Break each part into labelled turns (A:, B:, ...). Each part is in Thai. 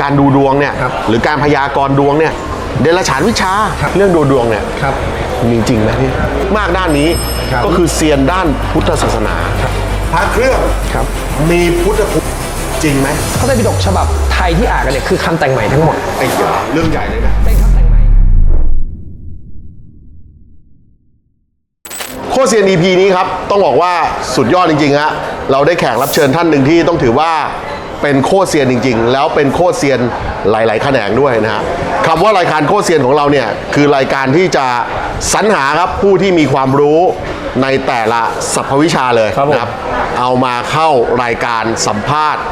A: การดูดวงเนี่ย
B: ครับ
A: หรือการพยากรณ์ดวงเนี่ยเดรัจฉานวิชา
B: ครับ
A: เรื่องดูดวงเนี่ย
B: ครับ
A: มีจริงไหมพี่มากด้านนี้
B: ครับ
A: ก็คือเซียนด้านพุทธศาสนา พระเครื่อง
B: ครับ
A: มีพุทธคุณจริงไหม
B: พระไตรปิฎกฉบับไทยที่อ่านกันเนี่ยคือคำแต่งใหม่ทั้งหมด
A: ไอ้เหี้ยเรื่องใหญ่เลยนะ
B: เป็นคำแต่งใหม่
A: โคตรเซียน EP นี้ครับ ต้องบอกว่าสุดยอดจริงๆฮะเราได้แขกรับเชิญท่านหนึ่งที่ต้องถือว่า เป็นโคตรเซียนจริง ๆ แล้วเป็นโคตรเซียนหลายๆแขนงด้วยนะฮะคำว่ารายการโคตรเซียนของเราเนี่ยคือรายการที่จะสรรหาครับผู้ที่มีความรู้ในแต่ละสรรพวิชาเลย
C: ครับผม
A: นะเอามาเข้ารายการสัมภาษณ์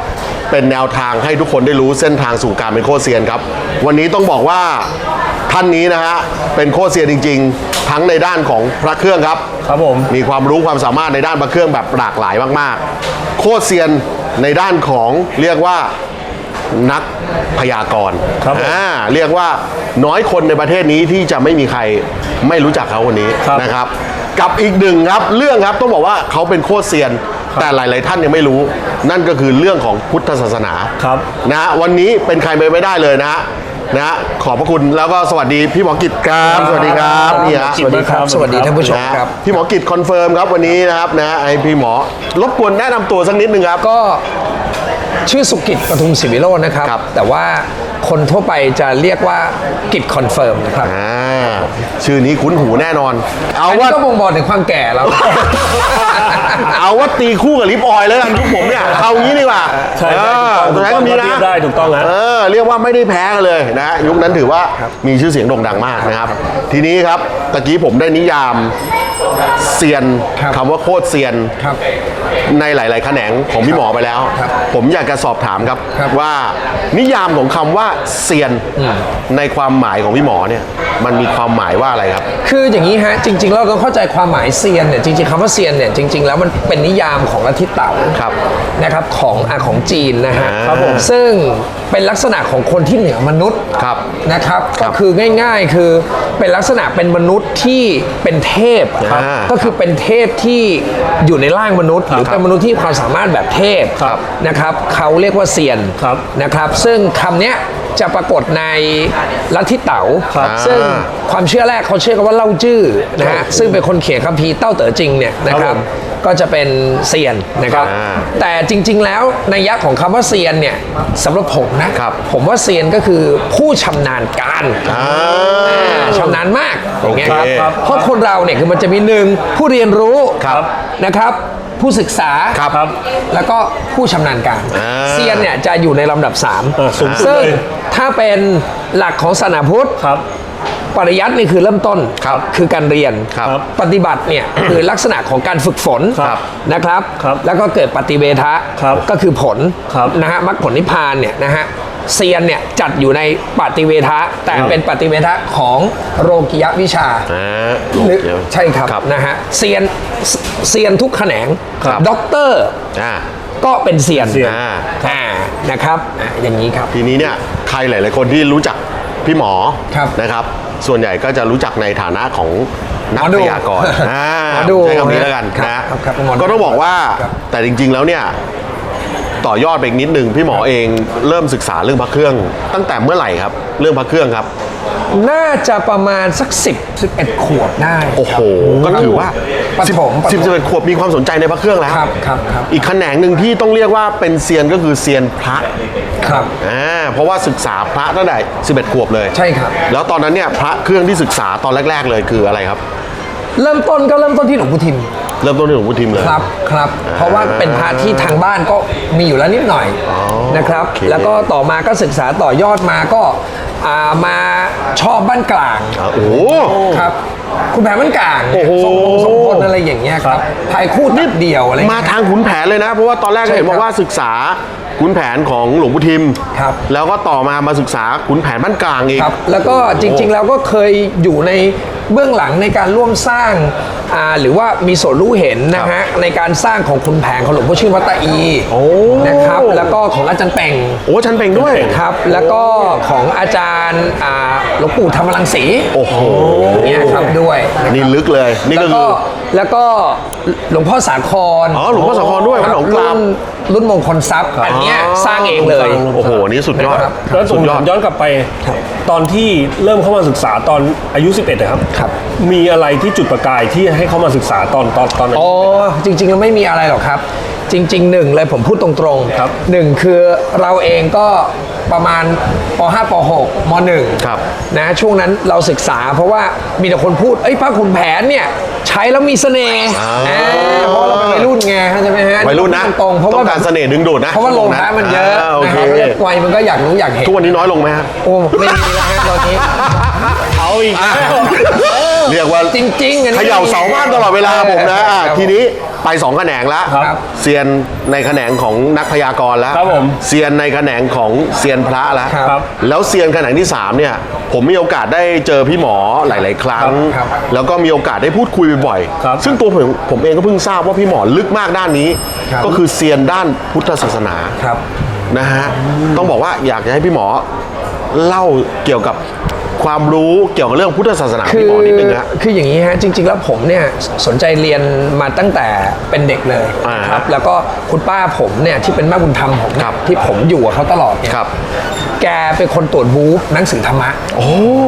A: เป็นแนวทางให้ทุกคนได้รู้เส้นทางสู่การเป็นโคตรเซียนครับ วันนี้ต้องบอกว่าท่านนี้นะฮะเป็นโคตรเซียนจริง ๆ ทั้งในด้านของพระเครื่องครับ
C: ครับผม
A: มีความรู้ความสามารถในด้านพระเครื่องแบบหลากหลายมาก ๆ โคตรเซียน ในด้านของเรียกว่านักพยากรณ์
C: ครับผม
A: อ่าเรียกว่าน้อยคนในประเทศนี้ที่จะไม่มีใครไม่รู้จักเขาคนนี้
C: ครับ
A: นะครับ กับอีกหนึ่งครับเรื่องครับต้องบอกว่าเขาเป็นโคตรเซียน แต่หลาย ๆ ท่านยังไม่รู้ นั่นก็คือเรื่องของพุทธศาสนา
C: ครับ
A: นะฮะวันนี้เป็นใครไปไม่ได้เลยนะฮะ นะฮะขอบพระคุณแล้วก็สวัสดีพี่หมอกิจครับสวัสดีครับนี่ฮะ
B: สวัสดีครับ สวัสดีท่านผู้ชม
A: นะฮะ
B: ครับ
A: พี่หมอกิจคอนเฟิร์มครับวันนี้นะครับนะไอพี่หมอรบกวนแนะนำตัวสักนิดนึงครับ
B: ก็ชื่อสุกิจปทุมศิวิโรจน์นะครับ
A: ครับ
B: แต่ว่า คนทั่วไปจะเรียกว่ากิจคอนเฟิร์มนะครับ
A: อ่าชื่อนี้คุ้นหูแน่นอน เอา
B: อันนี้
A: ว่า
B: ก็บ่งบอกถึงความแก่แล้ว
A: เอาว่าตีคู่กับลิปออยล์แล้วกันทุกผมเนี่ย เอางี้ดีกว่า
C: ใช่
A: เอ
C: ใช่
A: อ
C: ถูกต้อง
A: ตัวนั้นก็มี
C: ถูกต้อง
A: นะ
C: ได้ถูกต้องฮะ
A: เออเรียกว่าไม่ได้แพ้กันเลยนะ ยุคนั้นถือว่ามีชื่อเสียงโด่งดังมากนะครับ ทีนี้ครับตะกี้ผมได้นิยามเซียน
B: ครับ
A: คำว่าโคตรเซียน
B: ครับ
A: ในหลาย ๆ แขนงของพี่หมอไปแล้ว
B: ครับ
A: ผมอยากจะสอบถามครับ
B: ครับ
A: ว่านิยามของคำว่าเซียนในความหมายของพี่หมอเนี่ยมันมีความหมายว่าอะไรครับ
B: คืออย่างนี้ฮะจริงๆเราต้องเข้าใจความหมายเซียนเนี่ยจริงๆคำว่าเซียนเนี่ยจริง ๆ แล้วมันเป็นนิยามของลัทธิเต๋า
A: ครับ
B: นะครับของอาของจีนนะฮะ
A: อ่าครับผม
B: ซึ่งเป็นลักษณะของคนที่เหนือมนุษย์
A: ครับ
B: นะครับ
A: ครั
B: ก็
A: บ
B: คือง่าย ๆ คือเป็นลักษณะเป็นมนุษย์ที่เป็นเทพอะครับ
A: อ่า
B: ก็คือเป็นเทพที่อยู่ในร่างมนุษย์ หรือเป็นมนุษย์ที่มีความสามารถแบบเทพ
A: ครับ
B: นะครับเขาเรียกว่าเซียน
C: ครับ
B: นะครับ ซึ่งคำเนี้ยจะปรากฏในลัทธิเต๋า
C: ครับ
B: ซึ่งความเชื่อแรกเขาเชื่อกันว่าเล่าจื้อนะฮะซึ่งเป็นคนเขียนคัมภีร์เต้าเต๋อจริงเนี่ยนะค
C: ครั
B: รับบ
C: ผม
B: ก็จะเป็นเซียนนะครับ
A: อ่า
B: แต่จริง ๆ แล้วในยยะของคำว่าเซียนเนี่ยสำหรับผมนะครับ ผมว่าเซียนก็คือผู้ชำนาญการ
A: อ่า
B: ชำนาญมากอย่างเงี้ยครับ
A: โอเค
B: เพราะคนเราเนี่ยคือมันจะมีหนึ่งผู้เรียนรู้
A: ครับ
B: นะครับ ผู้ศึกษา
A: ครับ
C: ครับ
B: แล้วก็ผู้ชำนาญการ
A: อ่า
B: เซียนเนี่ยจะอยู่ในลำดับ3
C: อ่าสูงสุด
B: ซึ่ง
C: เลย
B: ถ้าเป็นหลักของศาสนาพุทธ
C: ครับ
B: ปริยัตินี่คือเริ่มต้น
A: ครับ
B: คือการเรียน
A: ครับ
B: ปฏิบัติเนี่ย คือลักษณะของการฝึกฝน
C: ครับ
B: นะครับ
C: ครับ
B: แล้วก็เกิดปฏิเวทะ
C: ครับ
B: ก็คือผล
C: ครับ
B: นะฮะมรรคผลนิพพานเนี่ยนะฮะเซียนเนี่ยจัดอยู่ในปฏิเวทะแต่เป็นปฏิเวทะของโลกิยวิชา
A: อ่า
B: หรือ
A: เดี๋ยว
B: ใช่ครับ
A: ครับ
B: นะฮะเซียนเซียนทุกแขนง
A: ครับ
B: ด็อกเตอร์
A: อ่า
B: ก็เป็นเซียน
C: เซียน
A: อ่า
B: อ่านะครับอ่าอย่างนี้ครับ
A: ทีนี้เนี่ยใครหลาย ๆ คนที่รู้จัก พี่หมอ
B: ครับ
A: นะครับ ส่วนใหญ่ก็จะรู้จักในฐานะของนัก
B: หมอดู
A: พยากรณ์อ่า
B: หมอดู
A: ใช้คำนี้แล้วกัน
B: ครับ
A: นะครับ
B: ครับหมอดู
A: ก็ต้องบอกว่า
B: ครับ
A: แต่จริง ๆ แล้วเนี่ยต่อยอดไปอีกนิดนึงพี่หมอเองเริ่มศึกษาเรื่องพระเครื่อง ตั้งแต่เมื่อไหร่ครับ เรื่องพระเครื่องครับ
B: น่าจะประมาณสัก 10 11 ขวบได้
A: โอ้โห ก็ถือว่า
B: ปฐมปฐม
A: สิบสิบเอ็ดขวบมีความสนใจในพระเครื่องแล้ว
B: ครับครับครับ
A: อีกแขนงหนึ่งที่ต้องเรียกว่าเป็นเซียนก็คือเซียนพระ
B: ครับ
A: อ่าเพราะว่าศึกษาพระตั้งแต่11 ขวบเลย
B: ใช่ครับ
A: แล้วตอนนั้นเนี่ยพระเครื่องที่ศึกษาตอนแรก ๆ เลยคืออะไรครับ
B: เริ่มต้นก็เริ่มต้นที่หลวงปู่ทิม
A: เริ่มต้นที่หลวงพ่อทิมเลย
B: ครับครับ เพราะว่าเป็นพระที่ทางบ้านก็มีอยู่แล้วนิดหน่อยนะครับ
A: โอเค
B: แล้วก็ต่อมาก็ศึกษาต่อยอดมาก็ อ่ามาชอบบ้านกลาง
A: อ่าโอ้โห
B: ครับคุณแผนบ้านกลาง
A: โอ้โห
B: ทรงพงทรงพลอะไรอย่างเงี้ยครับภายคู่นิดเดียวอะไร
A: มา
B: เงี้ย
A: ทางขุนแผนเลยนะ เพราะว่าตอนแรกก็เห็น
B: ใช่
A: บ
B: ครั
A: อบกว่าศึกษาขุนแผนของหลวงพ่อทิม
B: ครับ
A: แล้วก็ต่อมามาศึกษาขุนแผนบ้านกลางอีก
B: ครับแล้วก็จริงๆแล้วก็เคยอยู่ในเบื้องหลังในการร่วมสร้าง อ่าหรือว่ามีส่วนรู้เห็นนะฮะในการสร้างของคุณแผงของหลวงพ่อชื่อวัดตาอี
A: โอ้
B: นะครับแล้วก็ของอาจารย์เป่ง
A: โอ้ชันเป่งด้วย
B: ครับแล้วก็ของอาจารย์อ่าหลวงปู่ธรรมรังสี
A: โอ้โห
B: เนี่ยครับด้วยนะครับ
A: นี่ลึกเลย นี่
B: แล้
A: ก็
B: ว
A: คื
B: ก็
A: อ
B: แล้วก็หลวงพ่อสาคร
A: อ๋อหลวงพ่อสาครด้วยวัดหนองกลาม
B: รุ่นรุ่นมงคลทรัพย์อันเนี้ยสร้างเองเลย
A: โอ้โหนี่สุดยอด
B: นะครับ
C: แล้วผ
A: สุ
C: ม
A: ดยอ
C: ถา
A: ด
C: มย้อนกลับไป ตอนที่เริ่มเข้ามาศึกษาตอนอายุ 11นะครับ
B: ครับ
C: มีอะไรที่จุดประกายที่ให้เข้ามาศึกษาตอนตอนตอนนั้น
B: อ๋อจริงๆแล้วไม่มีอะไรหรอกครับ จริงๆหนึ่งเลยผมพูดตรงๆ
C: ครับ
B: หนึ่งคือเราเองก็ประมาณป .5 ป .6 ม .1
A: ครับ
B: นะช่วงนั้นเราศึกษาเพราะว่ามีแต่คนพูดเอ้ยพระขุนแผนเนี่ยใช้แล้วมีเสน่ห์
A: อ่า
B: อ่าเพราะเราเป็นวัยรุ่นไงใช่ไหมฮะ
A: วัยรุ่นนะ
B: ตรงๆเพราะ
A: ต้
B: ว่า
A: องการเสน่ห์ดึงดูดนะ
B: เพราะว่าโลภะมันเยอะา
A: โอ
B: นะ
A: เค
B: ครับวัยมันก็อยากรู้อยากเห็น
A: ทุกวันนี้น้อยลงไหมฮะ
B: โอ้ไม่มีแล้วฮะตอนนี้
C: เอาอีกแล้ว
A: เรียกว่า
B: จริงๆอันนี้
A: เขย่าเสาบ้านตลอดเวลาผมนะอะ
B: ครับ
A: ทีนี้ไปสองแขนงแล้ว
C: ครับ
A: เซียนในแขนงของนักพยากรณ์แล้ว
C: ครับผม
A: เซียนในแขนงของเซียนพระแล้ว
B: ครับ
A: แล้วเซียนแขนงที่สามเนี่ยผมมีโอกาสได้เจอพี่หมอหลาย ๆ ครั้ง
B: ครับ
A: แล้วก็มีโอกาสได้พูดคุยบ่อย
C: ครับ
A: ๆซึ่งตัวผมผมเองก็เพิ่งทราบว่าพี่หมอลึกมากด้านนี้
B: ครับ
A: ก็คือเซียนด้านพุทธศาสนา
B: ครับ
A: นะฮะต้องบอกว่าอยากจะให้พี่หมอเล่าเกี่ยวกับ ความรู้เกี่ยวกับเรื่องพุทธศาสนา
B: คื
A: พี่
B: อ
A: หมอนิดนึงฮะ
B: คืออย่างนี้ฮะจริง ๆ แล้วผมเนี่ยสนใจเรียนมาตั้งแต่เป็นเด็กเลย
A: อ่า
B: ครับแล้วก็คุณป้าผมเนี่ยที่เป็นแม่บุญธรรมผมเนี่ย
A: ครับ
B: ที่ผมอยู่กับเขาตลอดเนี่ย
A: ครับ
B: แกเป็นคนตรวจบูฟหนังสือธรรมะ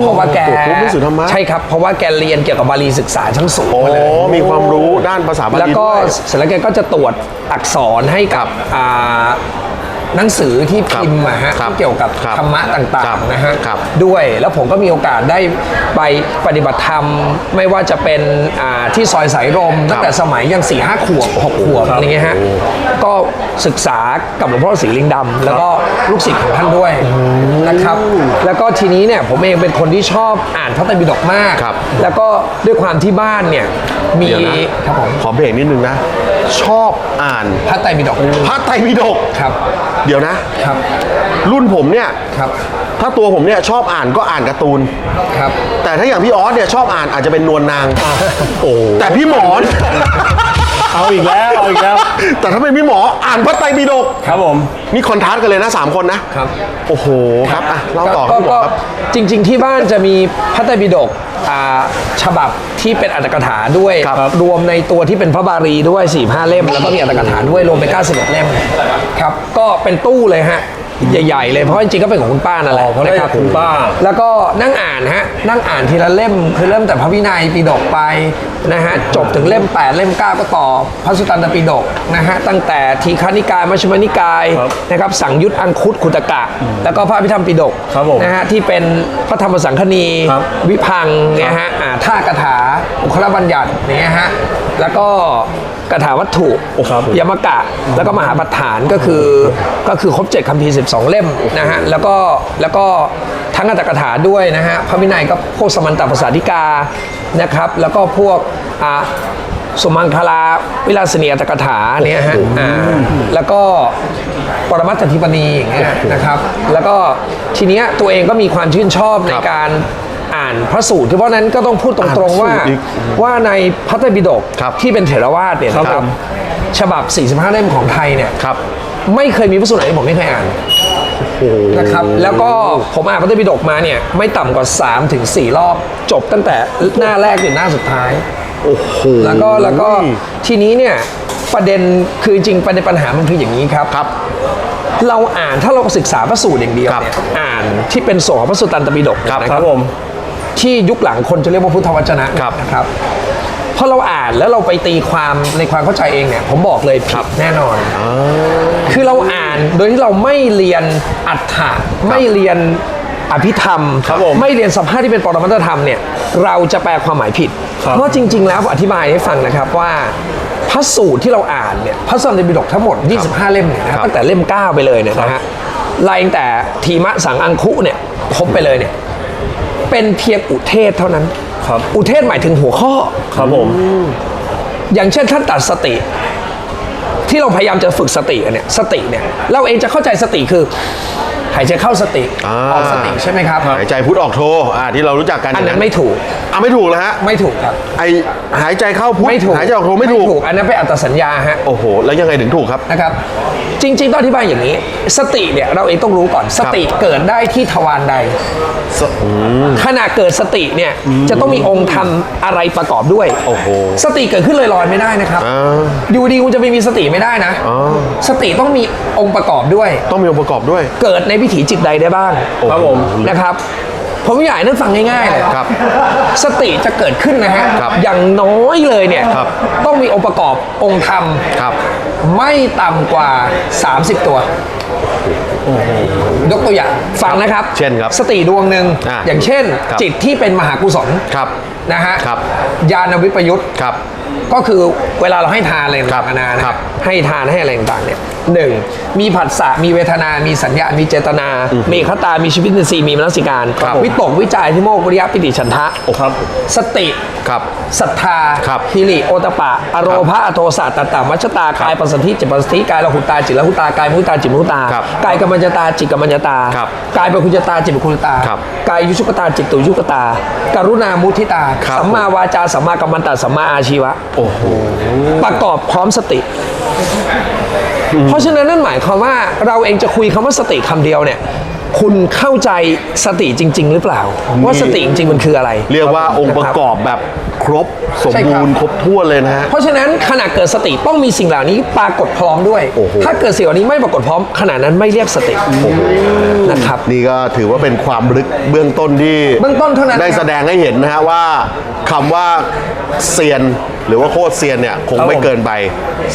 B: เพราะว่าแก
A: ตรวจบู๊หนังสือธรรมะ
B: ใช่ครับเพราะว่าแกเรียนเกี่ยวกับบาลีศึกษาชั้นสูง
A: โอ้
B: มาเลย
A: มีความรู้ด้านภาษาบาลี
B: แล้วก็
A: ด้วย
B: เสร็จแล้วแกก็จะตรวจอักษรให้กับอ่า หนังสือที่พิมพ์อะฮะ
A: ครับ
B: ที่เกี่ยวกับ
A: ครับ
B: ธรรมะต่า
A: ครั
B: ง
A: บ
B: ๆนะฮะ
A: ครับ
B: ด้วยแล้วผมก็มีโอกาสได้ไปปฏิบัติธรรม ไม่ว่าจะเป็นอ่าที่ซอยสายลมตั้งแต่สมัยยังสี่ห้าขวบหกขวบอะไรเงี้ยฮะก็ศึกษากับหลวงพ่อศรีลิงดำแล้วก็ลูกศิษย์ของท่านด้วยนะครับ แล้วก็ทีนี้เนี่ยผมเองเป็นคนที่ชอบอ่านพระไตรปิฎกมาก
A: ครับ
B: แล้วก็ด้วยความที่บ้านเนี่ยมี
A: เดี๋ยวนะครับ
B: ผม
A: ขอเบรกนิดนึงนะ ชอบอ่าน
B: พระไตรปิฎก
A: พระไตรปิฎก
B: ครับ
A: เดี๋ยวนะ
B: ครับ
A: รุ่นผมเนี่ย
B: ครับ
A: ถ้าตัวผมเนี่ยชอบอ่านก็อ่านการ์ตูน
B: ครับ
A: แต่ถ้าอย่างพี่ออสเนี่ยชอบอ่านอาจจะเป็นนวลนาง
C: โอ้
A: แต่พี่หมอ
C: เอาอีกแล้วเอาอีกแล้ว
A: แต่ถ้าเป็นพี่หมออ่านพระไตรปิฎก
C: ครับผม
A: นี่คอนทราสต์กันเลยนะสามคนนะครับ โอ้โหครับอะเล่าต่อครับพี่หมอครับ
B: จริง ๆ ที่บ้านจะมีพระไตรปิฎกอ่าฉบับที่เป็นอัตถกถาด้วย
A: ครับ
B: รวมในตัวที่เป็นพระบาลีด้วย4ี่ห้าเล่ม แล้วก็มีอัตถกถาด้วยรวมเป็น91เล่มครับ ก็เป็นตู้เลยฮะ ใหญ่ๆเลยเพราะจริงๆก็เป็นของคุณป้านั่นแหละ
C: อ๋อเพราะได้
B: นะค
C: จา
B: รั
C: กคุณป้า
B: แล้วก็นั่งอ่านฮะนั่งอ่านทีละเล่มคือเริ่มแต่พระวินัยปิฎกไปนะฮะจบถึงเล่ม 8 เล่ม 9 ก็ต่อพระสุตตันตปิฎกนะฮะตั้งแต่ทีฆานิกายมัชฌิมนิกาย
C: ครับ
B: นะครับสังยุตอังคุตขุตกะ แล้วก็พระอภิธรรมปิฎก
C: ครับผม
B: นะฮะที่เป็นพระธรรมสังคณี
C: ครับ
B: วิพังค์เนี่ยฮะอ่าท่ากถาอุคลบัญญัติเนี่ยฮะแล้วก็ กถาวัตถุ
C: ครับ
B: ยมกะ แล้วก็มหาปัฏฐานก็คือก็คือครบเจ็ดคำพีสิบสองเล่มนะฮะแล้วก็แล้วก็ทั้งอัตถกถาด้วยนะฮะพระวินัยก็พวกสมันตภาษาธิกานะครับ แล้วก็พวกอ่าสุมังคลาวิลาสนีอัตถกถาเนี่ยฮะอ่าแล้วก็ปรมัตถทิปณีอย่างเงี้ยนะครับ แล้วก็ทีเนี้ยตัวเองก็มีความชื่นชอบในการ อ่านพระสูตรเพราะฉะนั้นก็ต้องพูดตรงๆว่า
A: อ่านพระสูตรอีก
B: ว่าในพระไตรปิฎก
A: ครับ
B: ที่เป็นเถรวาทเนี่ยนะค
A: ครั
B: รับบฉบับ 45 เล่มของไทยเนี่ย
A: ครับ
B: ไม่เคยมีพระสูตรไหนที่ผมไม่เคยอ่านนะครับแล้วก็ผมอ่านพระไตรปิฎกมาเนี่ยไม่ต่ำกว่า 3-4ถึง4รอบจบตั้งแต่หน้าแรกถึงหน้าสุดท้าย
A: โอ้โห
B: แล้วก็แล้วก็ทีนี้เนี่ยประเด็นคือจริงประเด็นปัญหามันคืออย่างนี้ครับ
A: ครับ
B: เราอ่านถ้าเราศึกษาพระสูตรอย่างเดียว
A: ครับ
B: เนี่ยอ่านที่เป็นส่วนของพระสุตตันตปิฎก
A: ครับ
B: นะ
C: ครับผม
B: ที่ยุคหลังคนจะเรียกว่าพุทธวจนะครับนะครับพอเราอ่านแล้วเราไปตีความในความเข้าใจเองเนี่ย ผมบอกเลยผิดแน่นอน คือเราอ่านโดยที่เราไม่เรียนอัฏฐะไม่เรียนอภิธรรม
C: ครับผม
B: ไม่เรียนสภาพที่เป็นปรมัตถธรรมเนี่ย เราจะแปลความหมายผิด
C: ครับ
B: เพราะจริง ๆ แล้วผมอธิบายให้ฟังนะครับว่าพระสูตรที่เราอ่านเนี่ยพระสันติปิฎกทั้งหมด 25 เล่มเนี่ยนะค
A: ครั
B: รับบตั้งแต่เล่ม 9 ไปเลยเนี่ยนะฮะไล่ตั้งแต่ทีมะสังอังคุเนี่ยครบไปเลยเนี่ย เป็นเพียงอุเทศเท่านั้น
C: ครับ
B: อุเทศหมายถึงหัวข้อ
C: ครับผม
B: อย่างเช่นท่านตัดสติ ที่เราพยายามจะฝึกสติกันเนี่ยสติเนี่ยเราเองจะเข้าใจสติคือหายใจเข้าสติ
A: อ่า
B: ออกสติใช่ไหมครับ
A: หายใจพุทออกโทอ่าที่เรารู้จักกัน
B: อัน
A: ย่าง
B: นั้นไม่ถูก
A: อะไม่ถูกแล้วฮะ
B: ไม่ถูกครับ
A: ไอหายใจเข้าพุท
B: ไม่ถูก
A: หายใจออกโทไม่ถูก
B: อันนั้นเป็นอัตสัญญาฮะ
A: โอ้โหแล้วยังไงถึงถูกครับ
B: นะครับ จริง ๆ ต้องอธิบายอย่างนี้ สติเนี่ยเราเองต้องรู้ก่อน สติเกิดได้ที่ทวารใด
A: สอืม
B: ขณะเกิดสติเนี่ยจะต้องมีองค์ธรรมอะไรประกอบด้วย
A: โอ้โห
B: สติเกิดขึ้นลอยๆไม่ได้นะครับ
A: อ่า
B: อยู่ดีคุณจะไม่มีสติไม่ได้นะ
A: อ๋อ
B: สติต้องมีองค์ประกอบด้วย
A: ต้องมีองค์ประกอบด้วย
B: เกิดในวิถีจิตใดได้บ้าง
C: ครับผม
B: นะครับผมอยากให้นั่นฟังง่ายๆเลย
A: ครับ
B: สติจะเกิดขึ้นนะฮะ
A: ครับ
B: อย่างน้อยเลยเนี่ย
A: ครับ
B: ต้องมีองค์ประกอบองค์ธรรม
A: ครับ
B: ไม่ต่ำกว่า 30 ตัว ยกตัวอย่างฟังนะครับ
A: เช่นครับ
B: สติดวงหนึ่ง
A: อ่า
B: อย่างเช่น
A: ครับ
B: จิตที่เป็นมหากุศล
A: ครับ
B: นะฮะ
A: ครับ
B: ญาณวิปยุทธ
A: ครับ
B: ก็คือเวลาเราให้ทานอะไร
A: ครั
B: ต่า
A: บ
B: งๆนานานะ
A: ค
B: ค
A: รั
B: รับบให้ทานให้อะไรต่างๆเนี่ยหนึ่งมีผัสสะมีเวทนา มีสัญญา มีเจตนา มีคตา มีชีวิตอินทรีย์มีมนสิการ
A: ครับ
B: วิตกวิจารทิโมกวิริยะปิติฉันทะ
C: โอ้ครับ
B: สติ
A: ครับ
B: ศรัทธา
A: ครับ
B: ฮิริโอตปะ อโรภะอโทสะตตตามัชฌตากายปัสสัทธิจิตปัสสัทธิกายละหุตาจิตละหุตากายมุตาจิตมุตา
A: ครับ
B: กายกัมมัญญตาจิตกัมมัญญตา
A: ครับ
B: กายเป็นคุญญตาจิตเป็นคุญญตา
A: ครับ
B: กายยุชุกตาจิตตุยุกตาการุณามุทิตา
A: ครับ
B: สัมมาวาจาสัมมากัมมันตะสัมมาอาชีวะ
A: โอ้โห
B: ประกอบพร้อมสติ เพราะฉะนั้นนั่นหมายความว่าเราเองจะคุยคำว่าสติคำเดียวเนี่ย คุณเข้าใจสติจริง ๆ หรือเปล่า ว่าสติจริงๆมันคืออะไร
A: เรียกว่าองค์ประกอบแบบครบสม
B: ใช่ครับ
A: บูรณ์ครบถ้วนเลยนะฮะ
B: เพราะฉะนั้นขณะเกิดสติต้องมีสิ่งเหล่านี้ปรากฏพร้อมด้วย
A: โอ้โห
B: ถ้าเกิดสิ่งเหล่านี้ไม่ปรากฏพร้อมขณะนั้นไม่เรียกสตินะครับ
A: นี่ก็ถือว่าเป็นความลึกเบื้องต้นที่
B: เบื้องต้นเท่านั้น
A: ได้
B: ครับ
A: แสดงให้เห็นนะฮะว่าคำว่าเซียนหรือว่าโคตรเซียนเนี่ยคง
C: ครับ
A: ไม่
C: ผม
A: เกินไป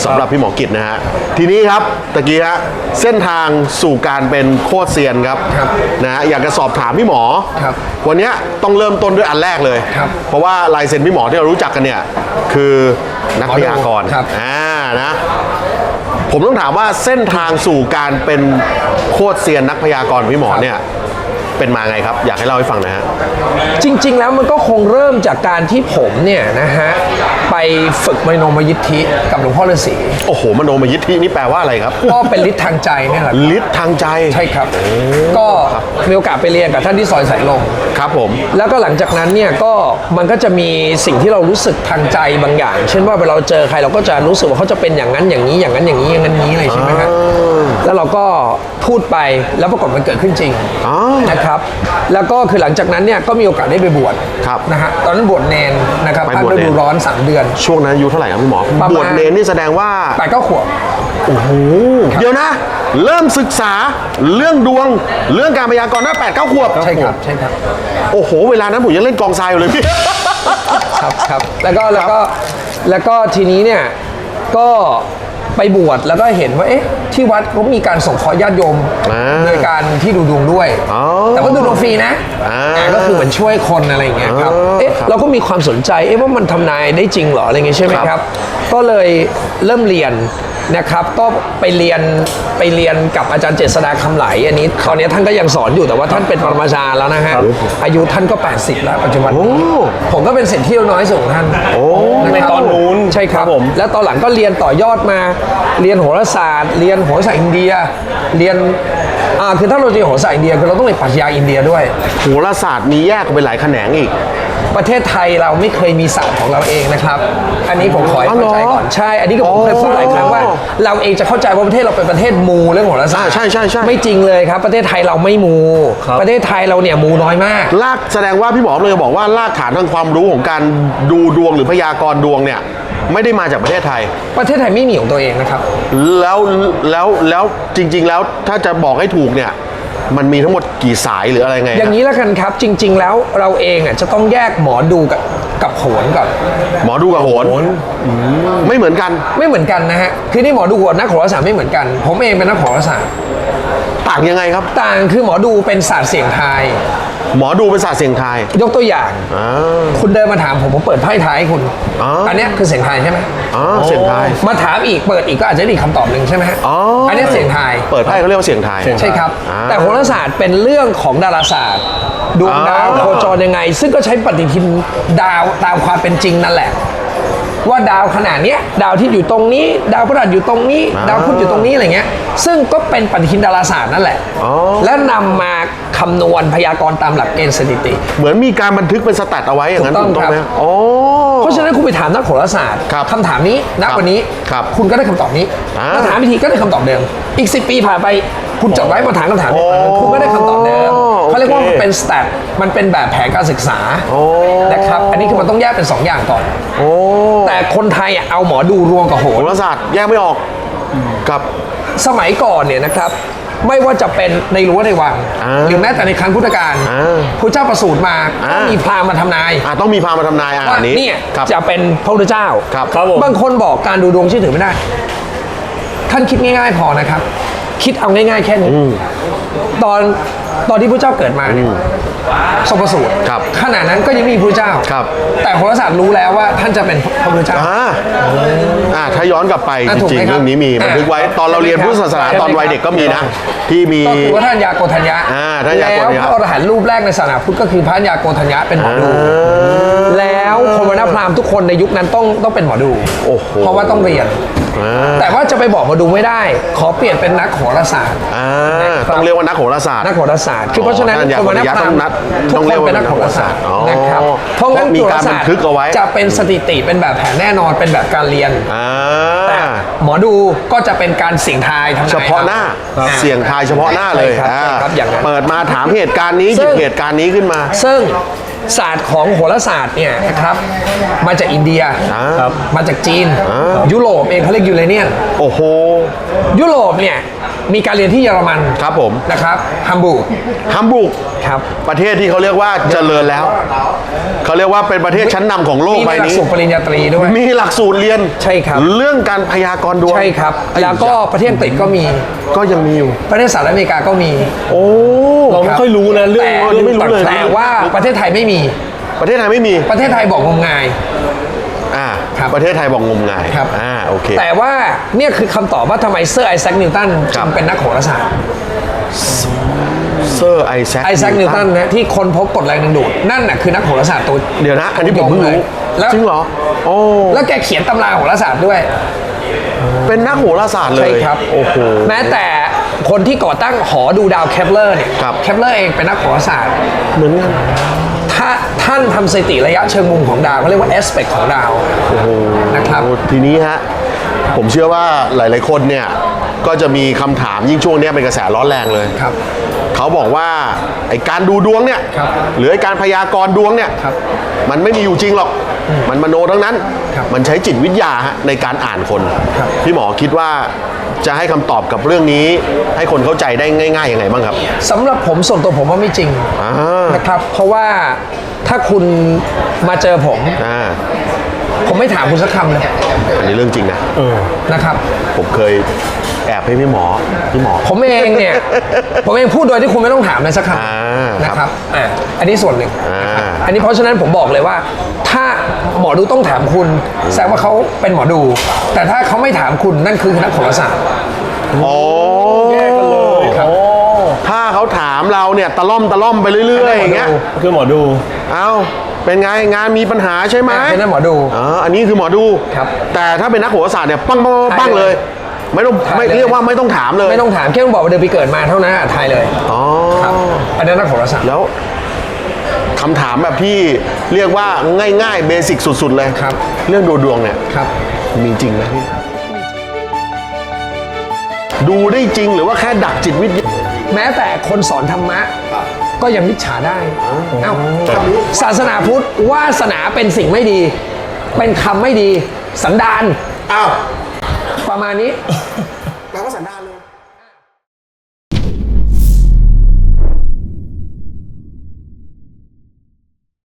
A: สำหรับพี่หมอกิจนะฮะทีนี้ครับตะกี้ฮะเส้นทางสู่การเป็นโคตรเซียนครับ
B: ครับ
A: นะฮะอยากจะสอบถามพี่หมอ
B: ครับ
A: วันเนี้ยต้องเริ่มต้นด้วยอันแรกเลย
B: ครับ
A: เพราะว่าลายเซ็นพี่หมอที่เรารู้จักกันเนี่ยคือนักพยากรณ์
B: ครับ
A: อ่านะผมต้องถามว่าเส้นทางสู่การเป็นโคตรเซียนนักพยากรณ์พี่หมอเนี่ย เป็นมาไงครับ อยากให้เล่าให้ฟังหนะฮะ
B: จริง ๆ แล้วมันก็คงเริ่มจากการที่ผมเนี่ยนะฮะไปฝึกมโนมยิทธิกับหลวงพ่อฤาษี
A: โอ้โหมโนมยิทธินี่แปลว่าอะไรครับ
B: ก็เป็นฤทธิ์ทางใจเนี่ยแหละ
A: ฤทธิ์ทางใจ
B: ใช่ครับ ก็มีโอกาสไปเรียนกับท่านที่ซอยสายลม
A: ครับผม
B: แล้วก็หลังจากนั้นเนี่ยก็มันก็จะมีสิ่งที่เรารู้สึกทางใจบางอย่าง เช่นว่าเวลาเราเจอใครเราก็จะรู้สึกว่าเขาจะเป็นอย่างนั้นอย่างนี้อย่างนั้นอย่างนี้อย่างนั้นอย่างนี้อะไรใช่ไหมฮะ แล้วเราก็พูดไปแล้วปรากฏมันเกิดขึ้นจริง
A: อ๋อ
B: นะครับแล้วก็คือหลังจากนั้นเนี่ยก็มีโอกาสได้ไปบวช
A: ครับ
B: นะฮะตอนนั้นบวชเนนนะครับ
A: ไป
B: ภาค
A: บวช
B: ฤ
A: เนน
B: ดูร้อน 3 เดือน
A: ช่วงนั้นอายุเท่าไหร่ครับพี่หมอ
B: ประมาณ
A: บวชเนรนี่แสดงว่า
B: แปดเก้าขวบ
A: เดี๋ยวนะ เริ่มศึกษาเรื่องดวง เรื่องการพยากรณ์หน้าแปดเก้าขวบ
B: ใช่ครับ ใช่ครับ
A: โอ้โห เวลานั้นผมยังเล่นกองทรายอยู่เลยพี่
B: ครับครับแล้วก็แล้วก็แล้วก็ทีนี้เนี่ยก็ ไปบวชแล้วก็เห็นว่าเอ๊ะที่วัดเขามีการส่งเคราะห์ญาติโยม
A: อ่า
B: โดยการที่ดูดวงด้วย
A: อ๋อ
B: แต่ว่าดูดวงฟรีนะ
A: อ่า
B: อ่าก็คือเหมือนช่วยคนอะไรอย่างเงี้ยครับ
A: อ๋อ
B: เอ๊ะ
A: ครับ
B: เราก็มีความสนใจเอ๊ะว่ามันทำนายได้จริงเหรออะไรเงี้ยใช่ไหม
A: ครับ
B: ครับก็เลยเริ่มเรียน นะครับก็ไปเรียนไปเรียนกับอาจารย์เจษฎาคำไหลอันนี้ตอนนี้ท่านก็ยังสอนอยู่แต่ว่าท่านเป็นปรมาจารย์แล้วนะฮะอายุท่านก็ 80 แล้วปัจจุบัน
A: โอ้
B: ผมก็เป็นสิทธิ์ที่น้อยสุดของท่าน
A: โอ้ะ
C: ใน
B: ครับ
C: ตอนนู้น
B: ใช่ครับ
C: ครับผม
B: แล้วตอนหลังก็เรียนต่อยอดมา เรียนโหราศาสตร์ เรียนโหราศาสตร์อินเดีย เรียนอ่าคือถ้าเราเรียนโหราศาสตร์อินเดียคือเราต้องเรียนปรัชญาอินเดียด้วย
A: โหราศาสตร์มีแยกเป็นหลายแขนงอีก
B: ประเทศไทยเราไม่เคยมีศาสตร์ของเราเองนะครับ อันนี้ผมขอให้
A: อ๋อเหรอ
B: เข้าใจก่อนใช่ อันนี้ก็ผมเคยพูดหลายครั้งว่า เราเองจะเข้าใจว่าประเทศเราเป็นประเทศมูเรื่องโหราศาสตร์
A: อ่าใช่ใช่ใช่
B: ไม่จริงเลยครับ ประเทศไทยเราไม่มู
C: ครับ
B: ประเทศไทยเราเนี่ยมูน้อยมาก
A: ลากแสดงว่าพี่หมอเลยบอกว่ารากฐานทางความรู้ของการดูดวงหรือพยากรณ์ดวงเนี่ยไม่ได้มาจากประเทศไทย
B: ประเทศไทยไม่มีของตัวเองนะครับ
A: แล้วแล้วแล้วจริง ๆ แล้วถ้าจะบอกให้ถูกเนี่ย มันมีทั้งหมดกี่สายหรืออะไรไง
B: อย่างนี้แล้วกันครับจริง ๆ แล้วเราเองอะจะต้องแยกหมอดูกับกับโหนก่อน
A: หมอดูกับโหนไม่เหมือนกัน
B: ไม่เหมือนกันนะฮะคือนี่หมอดูกับนักโหราศาสตร์ไม่เหมือนกัน ผมเองเป็นนักโหราศาสตร์
A: ต่างยังไงครับ
B: ต่างคือหมอดูเป็นศาสตร์เสี่ยงทาย
A: หมอดูเป็นศาสตร์เสียงทาย
B: ยกตัวอย่าง
A: อ่า
B: คุณเดินมาถามผมผมเปิดไพ่ทายให้คุณ
A: อ๋ออั
B: นเนี้ยคือเสียงทายใช่ไหม
A: อ๋อเสียงทาย
B: มาถามอีกเปิดอีกก็อาจจะได้อีกคำตอบหนึ่งใช่ไหมฮะ
A: อ๋อ
B: อั นเนี้ยเสียงทาย
A: เปิดไพ่เขาเรียกว่าเสียงทาย
B: ใช่ครับ
A: อ่า
B: แต่โหราศาสตร์เป็นเรื่องของดาราศาสตร์ดวงดาว
A: อ๋อ
B: โคจรยังไง ซึ่งก็ใช้ปฏิทินดาวตามความเป็นจริงนั่นแหละ ว่าดาวขนาดเนี้ยดาวที่อยู่ตรงนี้ ดาวพฤหัสอยู่ตรงนี้
A: อ่า
B: ดาวพุธอยู่ตรงนี้อะไรเงี้ย ซึ่งก็เป็นปฏิทินดาราศาสตร์นั่นแหละ
A: อ๋อ
B: แล้วนำมาคำนวณพยากรณ์ตามหลักเกณฑ์สถิติ
A: เหมือนมีการบันทึกเป็นสแตทเอาไว้อย่างนั้น
B: ถู
A: ถู
B: ก
A: ก
B: ต้
A: ต้
B: อ
A: องง
B: ค
A: ไห
B: รั
A: ม
B: บ
A: โอ้
B: เพราะฉะนั้นคุณไปถามนักโหราศาสตร์
A: ครับ
B: คำถามนี้ณ
A: ครับ
B: วันนี้
A: ครับ
B: คุณก็ได้คำตอบนี้
A: อ่า
B: แล้วถามอีกทีก็ได้คำตอบเดิม อีก 10 ปีผ่านไป คุณจดไว้มาถามคำถามนี้
A: โอ้
B: คุณก็ได้คำตอบเดิม
A: โอ เค
B: เขาเรียกว่ามันเป็นสแตทมันเป็นแบบแผนการศึกษา
A: โอ้
B: นะครับ อันนี้คือมันต้องแยกเป็น 2 อย่างก่อน
A: โอ้
B: แต่คนไทยอะเอาหมอดูรวมกับโห
A: โห
B: น
A: ราศาสตร์แยกไม่ออกกับ
B: สมัยก่อนเนี่ยนะครับ ไม่ว่าจะเป็นในรั้วในวัง
A: อ่า
B: หรือแม้แต่ในครั้งพุทธกาล
A: อ่า
B: พระเจ้าประสูติมา
A: อ่า
B: ก็มีพราหมณ์มาทำนาย
A: อะต้องมีพามาทำนายอะ
B: ว่า
A: อันนี้
B: เนี่ย
A: ครับ
B: จะเป็นพระพุทธเจ้า
A: ครับ
C: ครับผม
B: บางคนบอกการดูดวงเชื่อถือไม่ได้ ท่านคิดง่ายๆพอนะครับ คิดเอาง่ายๆแค่นี้ตอน ตอนที่พระเจ้าเกิดมาเนี่ยทรงประสูติ
A: ครับ
B: ขณะนั้นก็ยังไม่มีพระเจ้า
A: ครับ
B: แต่โหราศาสตร์รู้แล้วว่าท่านจะเป็นพระพุทธเจ้า
A: อ่าอ่าถ้าย้อนกลับไป
B: อะ
A: จ
B: ถูก
A: ริง
B: ไหม
A: ๆ
B: ครับ
A: เรื่องนี้มีบันทึกไว้
B: อะ
A: ตอนเราเรียนพุทธศาสนา
B: ใช่ไหม
A: ตอนวัยเด็กก็มีนะ ที่มี
B: ก็คือว่าท่านยาโกธัญญะ
A: อ่าท่านยาโกธัญญะ
B: แล้วพระอรหันต์รูปแรกในศาสนาพุทธก็คือพระยาโกธัญญะเป็นหมอดูแล้ว คนวรรณพราหมณ์ทุกคนในยุคนั้นต้องต้องเป็นหมอดู
A: โอ้โห
B: เพราะว่าต้องเรียน
A: อ่า
B: แต่ว่าจะไปบอกหมอดูไม่ได้ ขอเปลี่ยนเป็นนักโหราศาสตร์
A: อ่าต้องเรียกว่านักโหราศาสตร์
B: นักโหราศาสตร์คือเพราะฉะนั้น
A: ท่านอยาก
B: คนวรรณพราหมณ์
A: ต้องนัด
B: ทุกคนเป็นนักโหราศาสตร์
A: อ๋อ
B: นะครับเพราะงั้น
A: มี
B: โห
A: การ
B: ราศาสต
A: บันทึกเอาไว้
B: จะเป็นสถิติเป็นแบบแผนแน่นอนเป็นแบบการเรียน
A: อ่า
B: แต่หมอดูก็จะเป็นการเสี่ยงทายทำนาย
A: เฉพาะหน้า
B: ครับ
A: เสี่ยงทายเฉพาะหน้าเลย
B: ใช่ครับ
A: อ่า
B: ใช่ครับอย่างนั้น
A: เปิดมาถามเหตุการณ์นี้ห
B: ซึ่
A: ยิบ
B: ง
A: เหตุการณ์นี้ขึ้นมา
B: ซึ่ง ศาสตร์ของโหราศาสตร์เนี่ยนะครับมาจากอินเดีย
A: อ่า
C: ครับ
B: มาจากจีนยุโรปเองเขาเรียกยูเรเนียน
A: โอ้โห
B: ยุโรปเนี่ยมีการเรียนที่เยอรมัน
A: ครับผม
B: นะครับฮัมบูร์ก
A: ฮัมบุก
B: ครับ
A: ประเทศที่เขาเรียกว่าเจริญแล้ว เขาเรียกว่าเป็นประเทศชั้นนำของโลก
B: มี
A: ใบ
B: หลัก
A: นี้
B: สูตรปริญญาตรีด้วย
A: มีหลักสูตรเรียน
B: ใช่ครับ
A: เรื่องการพยากรณ์ดวง
B: ใช่ครับแล้วก็ประเทศอังกฤษก็มี
A: ก็ยังมีอยู่
B: ประเทศสหรัฐอเมริกาก็มี
A: โอ้
C: เราไม่ค่อยรู้นะเรื่อง
B: แต่
A: เรื่องไม่รู้เลย
B: แต่ว่าประเทศไทยไม่มี
A: ประเทศไทยไม่มี
B: ประเทศไทยบอกงมงาย
A: อ่า
B: ครับ
A: ประเทศไทยบอกงมงาย
B: ครับ
A: อ่าโอเค
B: แต่ว่าเนี่ยคือคำตอบว่าทำไมเซอร์ไอแซคนิวตัน
A: ครั
B: จึ
A: บ
B: งเป็นนักโหราศาสตร์
A: เซอร์ไอแซค
B: ไอแซคนิวตันนะที่คนพบกฎแรงดึงดูดนั่นน่ะคือนักโหราศาสตร์ตัว
A: เดี๋ยวนะ อันนี้ผมเพิ่งรู้
B: แล้ว
A: จริงเหรอโอ้
B: แล้วแกเขียนตำราโหราศาสตร์ด้วย
A: เป็นนักโหราศาสตร์เลย
B: ใช่ครับ
A: โอ้โห
B: แม้แต่คนที่ก่อตั้งหอดูดาวเคปเลอร์เนี่ย
A: ครับ
B: เคปเลอร์เองเป็นนักโหราศาสตร์
A: เหมือนกัน
B: ถ้าท่านทำสถิติระยะเชิงมุมของดาวเขาเรียกว่า aspect ของดาวนะครับ
A: โอ้ทีนี้ฮะ ผมเชื่อว่าหลาย ๆ คนเนี่ย ก็จะมีคำถามยิ่งช่วงเนี้ยเป็นกระแสร้อนแรงเลย
B: ครับ
A: เขาบอกว่าไอการดูดวงเนี่ย
B: ครับ
A: หรือไอการพยากรณ์ดวงเนี่ย
B: ครับ
A: มันไม่มีอยู่จริงหรอก มันมโนทั้งนั้น
B: ครับ
A: มันใช้จิตวิทยาฮะในการอ่านคน
B: ครับ
A: พี่หมอคิดว่า จะให้คำตอบกับเรื่องนี้ ให้คนเข้าใจได้ง่ายๆยังไงบ้างครับ
B: สำหรับผมส่วนตัวผมว่าไม่จริง
A: อ่า
B: นะครับ เพราะว่าถ้าคุณมาเจอผม
A: อ่า
B: ผมไม่ถามคุณสักคำเลย
A: อันนี้เรื่องจริงนะ
C: เออ
B: นะครับ
A: ผมเคยแอบให้พี่หมอพี่หมอ
B: ผมเองเนี่ย ผมเองพูดโดยที่คุณไม่ต้องถามเลยสักค
A: อ่าำ
B: นะครับอะอันนี้ส่วนหนึ่ง
A: อ่า
B: อันนี้เพราะฉะนั้นผมบอกเลยว่า ถ้าหมอดูต้องถามคุณแสดงว่าเขาเป็นหมอดู แต่ถ้าเขาไม่ถามคุณนั่นคือนักโหราศาสตร์
A: อ๋อ
C: แยกกันเลย
B: ครับ
C: โอ้
A: ถ้าเขาถามเราเนี่ยตะล่อมตะล่อมไปเรื่อยๆอย่างเงี้ย
C: คือหมอดู
A: เอ้า เป็นไงงานมีปัญหาใช่ไหม
B: เป็นนักหมอดู
A: อ๋ออันนี้คือหมอดู
B: ครับ
A: แต่ถ้าเป็นนักโหราศาสตร์เนี่ยปังปังปังปังเลย ไม่ต้อง
B: ถ่าย
A: ไม่
B: เลย
A: เรียกว่าไม่ต้องถามเลย
B: ไม่ต้องถามแค่ต้องบอกว่าเดือนปีเกิดมาเท่านั้นอะทายเลย
A: อ๋อ
B: ครับอันนั้นนักโหราศาสตร์
A: แล้วคำถามแบบที่เรียกว่าง่ายๆเบสิกสุด ๆ เลย
B: ครับ
A: เรื่องดูดวงเนี่ย
B: ครับ
A: มีจริงไหมพี่ดูได้จริงหรือว่าแค่ดักจิตวิทยา
B: แม้แต่คนสอนธรรมะ ก็ยังมิจฉาได้เอ้าศาสนาพุทธวาสนาเป็นสิ่งไม่ดี เป็นคำไม่ดี สันดาน
A: อ้าว
B: ประมาณนี้